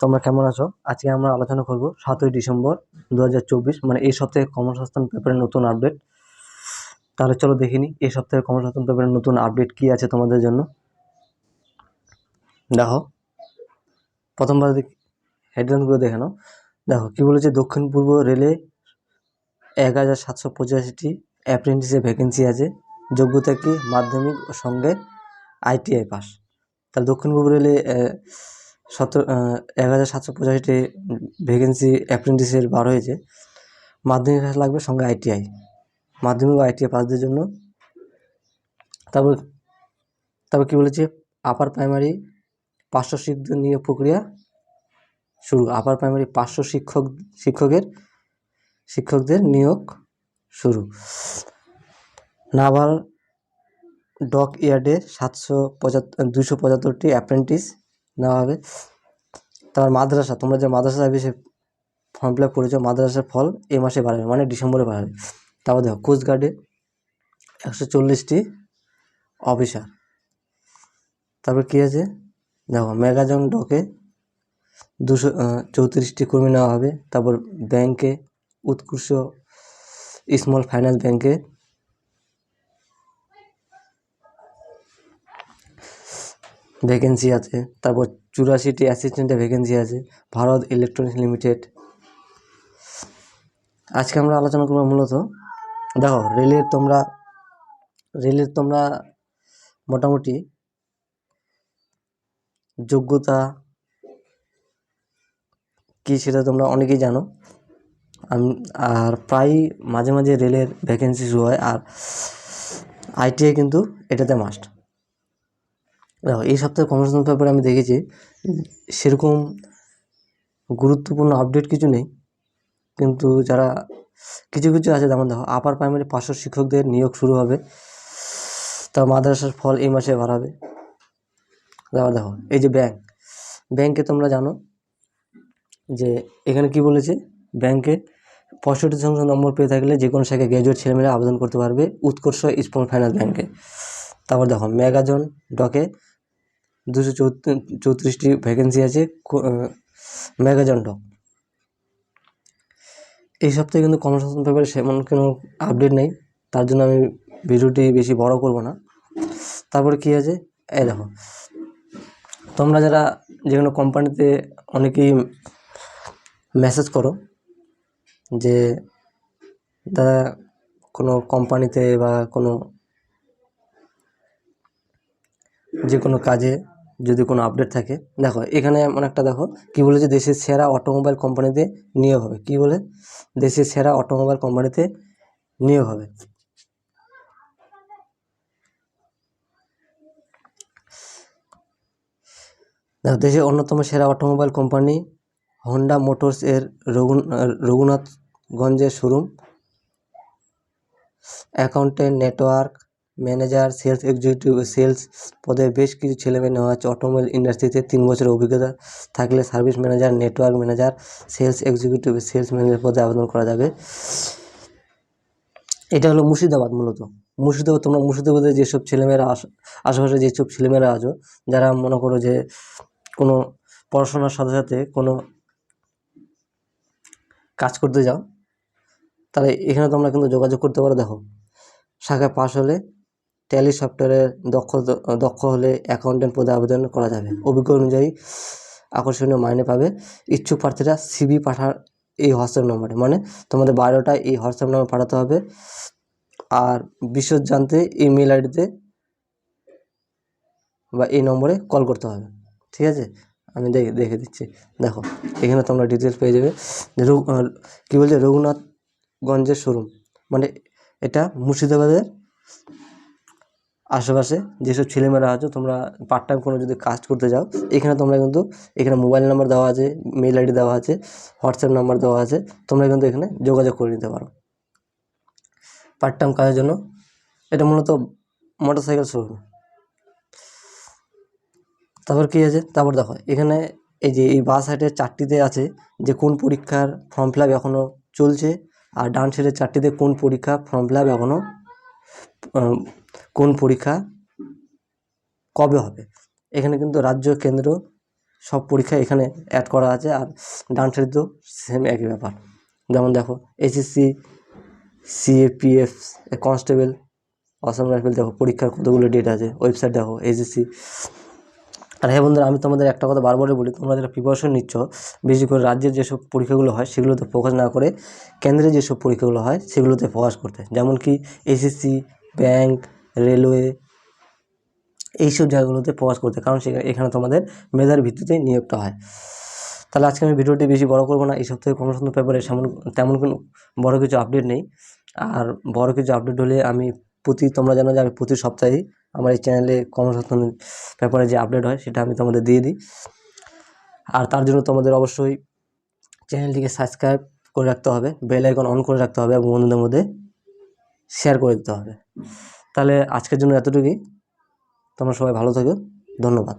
তোমরা কেমন আছো? আজকে আমরা আলোচনা করব সাতই ডিসেম্বর দু হাজার চব্বিশ মানে এই সপ্তাহে কর্মসংস্থান পেপারের নতুন আপডেট। তাহলে চলো দেখিনি এই সপ্তাহে কর্মসংস্থান পেপারের নতুন আপডেট কি আছে তোমাদের জন্য। দেখো, প্রথমবার হেডলাইনগুলো দেখে নাও। দেখো, কী বলেছে? দক্ষিণ পূর্ব রেলে এক হাজার সাতশো পঁচাশিটি অ্যাপ্রেন্টিসের ভ্যাকেন্সি আছে। যোগ্যতা কি? মাধ্যমিক সঙ্গে আইটিআই পাস তাহলে দক্ষিণ পূর্ব রেলে সতেরো এক হাজার সাতশো পঁচাশিটি ভ্যাকেন্সি অ্যাপ্রেন্টিসের বার হয়েছে। মাধ্যমিক পাস লাগবে সঙ্গে আইটিআই মাধ্যমিক আইটিআই পাসদের জন্য। তারপর তারপর কী বলেছে? আপার প্রাইমারি পাঁচশো শিক্ষকদের নিয়োগ প্রক্রিয়া শুরু। আপার প্রাইমারি পাঁচশো শিক্ষক শিক্ষকের, শিক্ষকদের নিয়োগ শুরু। নাভাল ডক ইয়ার্ডে সাতশো পঁচাত্তর দুশো পঁচাত্তরটি অ্যাপ্রেন্টিস নেওয়া হবে। তারপর মাদ্রাসা, তোমরা যে মাদ্রাসা সে ফর্ম ফিল আপ করেছ, মাদ্রাসার ফল এই মাসে বাড়াবে মানে ডিসেম্বরে বাড়াবে তারপর দেখো, কোস্টগার্ডে একশো চল্লিশটি অফিসার। তারপর কী আছে? দেখো, ম্যাগাজন ডকে দুশো চৌত্রিশটি কর্মী নেওয়া হবে। তারপর ব্যাংকে উৎকর্ষ স্মল ফাইন্যান্স ব্যাংকে ভ্যাকেন্সি আছে, তারপর চুরাশিটি অ্যাসিস্ট্যান্টের ভ্যাকেন্সি আছে, ভারত ইলেকট্রনিক্স লিমিটেড আজকে আমরা আলোচনা করব মূলত, দেখো রেলের তোমরা রেলের তোমরা মোটামুটি যোগ্যতা কী সেটা তোমরা অনেকেই জানো। আর প্রায় মাঝে মাঝে রেলের ভ্যাকেন্সি শুরু হয়, আর আইটিআই কিন্তু এটাতে মাস্ট দেখো, এই সপ্তাহে কর্মসংস্থান ব্যাপারে আমি দেখেছি, সেরকম গুরুত্বপূর্ণ আপডেট কিছু নেই। কিন্তু যারা, কিছু কিছু আছে, যেমন দেখো আপার প্রাইমারি পাঁচশো শিক্ষকদের নিয়োগ শুরু হবে, তা মাদ্রাসার ফল এই মাসে বাড়াবে। তারপর দেখো, এই যে ব্যাংক ব্যাংকে তোমরা জানো যে, এখানে কি বলেছে? ব্যাংকে পঁয়ষট্টি শতাংশ নম্বর পেয়ে থাকলে যে কোনো শাখায় গ্র্যাজুয়েট ছেলেমেয়েরা আবেদন করতে পারবে উৎকর্ষ স্মল ফাইন্যান্স ব্যাংকে তারপর দেখো ম্যাগাজন ডকে দুশো চৌত্রিশটি ভ্যাকেন্সি আছে ম্যাগাজন ডক এই সপ্তাহে কিন্তু কর্মসংস্থান ব্যাপারে সেমন কোনো আপডেট নেই। তার জন্য আমি ভিডিওটি বেশি বড় করব না। তারপরে কী আছে? এই দেখো। তোমরা যারা যে কোনো কোম্পানিতে অনেকেই মেসেজ করো যে দাদা কোনো কোম্পানিতে বা কোনো যে কোনো কাজে যদি কোনো আপডেট থাকে। দেখো, এখানে এমন একটা দেখো, কি বলেছে? দেশের সেরা অটোমোবাইল কোম্পানিতে নিয়োগ হবে। কি বলে? দেশের সেরা অটোমোবাইল কোম্পানিতে নিয়োগ হবে। দেখো, দেশের অন্যতম সেরা অটোমোবাইল কোম্পানি হন্ডা মোটরস এর Raghu রঘুনাথগঞ্জের showroom accountant network manager, sales executive, sales পদে বেশ কিছু ছেলেমেয়ে নেওয়া হচ্ছে অটোমোবাইল ইন্ডাস্ট্রিতে তিন বছরের অভিজ্ঞতা থাকলে service manager, network manager, sales executive, sales manager পদে আবেদন করা যাবে। এটা হলো মুর্শিদাবাদ মূলত। মুর্শিদাবাদ, তোমরা মুর্শিদাবাদে যেসব ছেলেমেয়েরা আস, আশেপাশে যেসব ছেলেমেয়েরা আছো, যারা মনে করো যে কোনো পড়াশোনার সাথে সাথে কোনো কাজ করতে যাও, তাহলে এখানে তোমরা কিন্তু যোগাযোগ করতে পারো। দেখো শাখায় পাশ হলে ট্যালি সফটওয়্যারের দক্ষ দক্ষ হলে অ্যাকাউন্টেন্ট পদে আবেদন করা যাবে। অভিজ্ঞ অনুযায়ী আকর্ষণীয় মাইনে পাবে। ইচ্ছুক প্রার্থীরা সিবি পাঠার এই হোয়াটসঅ্যাপ নম্বরে। মানে তোমাদের বায়োটা এই হোয়াটসঅ্যাপ নম্বরে পাঠাতে হবে। আর বিশদ জানতে ইমেল আইডিতে বা এই নম্বরে কল করতে হবে। ঠিক আছে? আমি দেখে দেখে দিচ্ছি। দেখো, এখানে তোমরা ডিটেলস পেয়ে যাবে। কী বলছে? রঘুনাথগঞ্জের শোরুম মানে এটা মুর্শিদাবাদের আশেপাশে যেসব ছেলেমেয়েরা আছো, তোমরা পার্ট টাইম কোনো যদি কাজ করতে যাও, এখানে তোমরা কিন্তু, এখানে মোবাইল নাম্বার দেওয়া আছে মেল আইডি দেওয়া আছে হোয়াটসঅ্যাপ নাম্বার দেওয়া আছে, তোমরা কিন্তু এখানে যোগাযোগ করে নিতে পারো। পার্ট টাইম কাজের জন্য এটা মূলত মোটর সাইকেল শোরুম তারপর কী আছে? তারপর দেখো, এখানে এই যে, এই বাস হাটের চারটিতে আছে যে, কোন পরীক্ষার ফর্ম ফিল আপ এখনও চলছে, আর ডান সাইডের চারটিতে কোন পরীক্ষা ফর্ম ফিল আপ এখনও কোন পরীক্ষা কবে হবে? এখানে কিন্তু রাজ্য, কেন্দ্র সব পরীক্ষা এখানে অ্যাড করা আছে আর ডান তো সেম একই ব্যাপার। যেমন দেখো SSC CAPF constable Assam rifle দেখো, পরীক্ষার কতগুলো ডেট আছে ওয়েবসাইট দেখো এসএসসি আর হ্যাঁ বন্ধুরা, আমি তোমাদের একটা কথা বারবারই বলি, তোমরা যারা প্রিপারেশন নিচ্ছ বেশি করে রাজ্যের যেসব পরীক্ষাগুলো হয়, সেগুলোতে ফোকাস না করে কেন্দ্রে যেসব পরীক্ষাগুলো হয়, সেগুলোতে ফোকাস করতে যেমন কি এসএসসি ব্যাংক রেলওয়ে এইসব জায়গাগুলোতে ফোকাস করতে কারণ সেখানে, এখানে তোমাদের মেধার ভিত্তিতেই নিয়োগটা হয়। তাহলে আজকে আমি ভিডিওটি বেশি বড় করব না, এই সপ্তাহে কর্মসূত্র পেপারে সেমন, তেমন কোনো বড় কিছু আপডেট নেই। আর বড় কিছু আপডেট হলে আমি প্রতি তোমরা জানো যে আমি প্রতি সপ্তাহেই আমার এই চ্যানেলে কর্মসংস্থানের ব্যাপারে যে আপডেট হয় সেটা আমি তোমাদের দিয়ে দিই। আর তার জন্য তোমাদের অবশ্যই চ্যানেলটিকে সাবস্ক্রাইব করে রাখতে হবে বেল আইকন অন করে রাখতে হবে এবং বন্ধুদের মধ্যে শেয়ার করে দিতে হবে। তাহলে আজকের জন্য এতটুকুই। তোমরা সবাই ভালো থাকো। ধন্যবাদ।